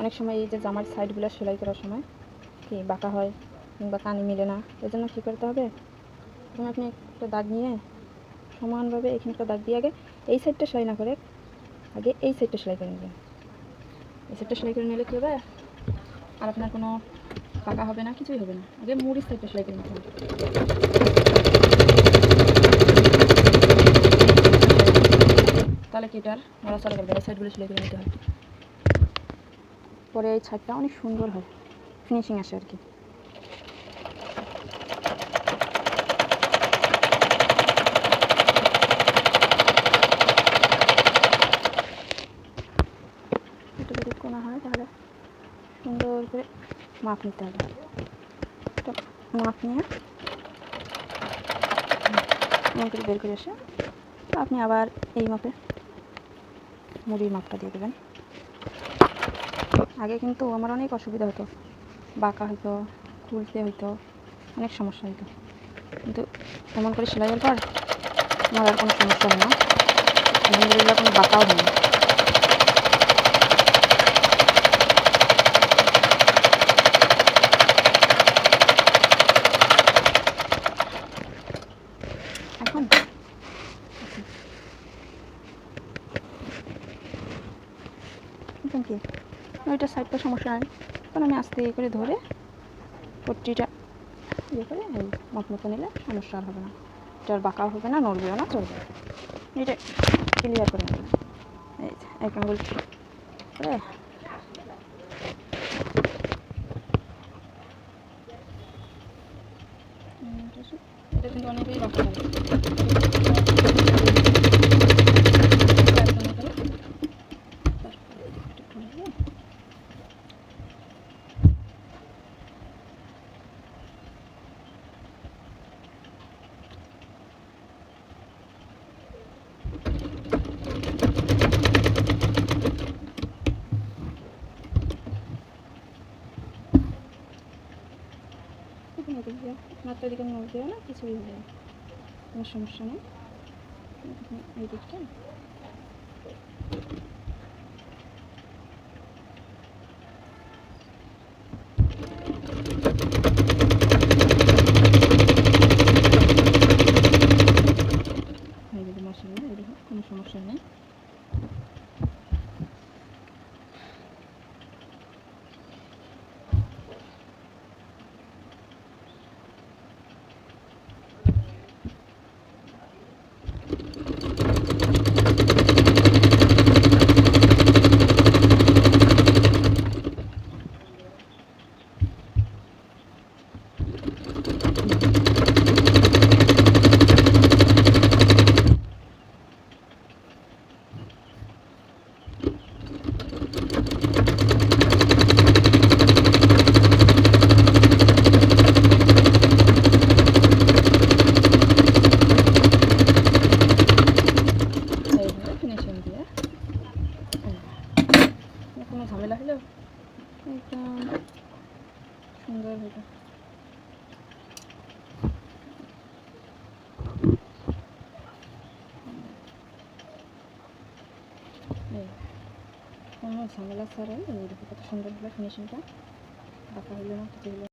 অনেক সময় এই যে জামার সাইডগুলো সেলাই করার সময় কি বাঁকা হয় কিংবা কানি মিলে না এর জন্য কী করতে হবে? প্রথমে আপনি একটা দাগ নিয়ে সমানভাবে এখানটা দাগ দিয়ে আগে এই সাইডটা সেলাই না করে আগে এই সাইডটা সেলাই করে নেবেন। এই সাইডটা সেলাই করে নিলে কী হবে? আর আপনার কোনো পাকা হবে না, কিছুই হবে না। আগে মুড়ির সাইডটা সেলাই করে নিতে হবে। তাহলে কি এটার নড়াচড়া করবে? এই সাইডগুলো সেলাই করে নিতে হয় পরে এই ছাদটা অনেক সুন্দর হয়। ফিনিশিং আসে আর কি এটা যদি কোনা হয় তাহলে সুন্দর করে মাপ নিতে হবে। মাপ নিয়ে এমন বের করে এসে আপনি আবার এই মাপে মুড়ির মাপটা দিয়ে দেবেন। আগে কিন্তু আমার অনেক অসুবিধা হতো। বাঁকা হতো খুলতে হতো অনেক সমস্যা হতো কিন্তু এমন করে সেলাইয়ের পর আমার আর কোনো সমস্যা হয় না। আলহামদুলিল্লাহ কোনো বাঁকাও হয় না। এখন কি? ওইটা সাইডটা সমস্যা নাই। তখন আমি আস্তে ইয়ে করে ধরে পট্টিটা ইয়ে করে মত মতো নিলে সমস্যা আর হবে না। এটা বাঁকাও হবে না, নড়বেও না, চলবে। এটা ক্লিয়ার করে নেবে এই এক আঙুল করে। এটা কিন্তু অনেকেই বাঁকা হয় মাত্রা দিকে নড়বেও না, কিছুই হবে না। কোনো সমস্যা নেই। এই দিকটা। হয়ে যাবে মশলা এরকম কোনো সমস্যা নেই এইভাবে ফিনিশিং দিয়ে এই, কোনো ঝামেলা হলো একদম সুন্দর হইল এই, কোনো ঝামেলা ছাড়াই এই দেখো কত সুন্দর হলো ফিনিশিংটা বাঁকা হইল না কিছু হলো না।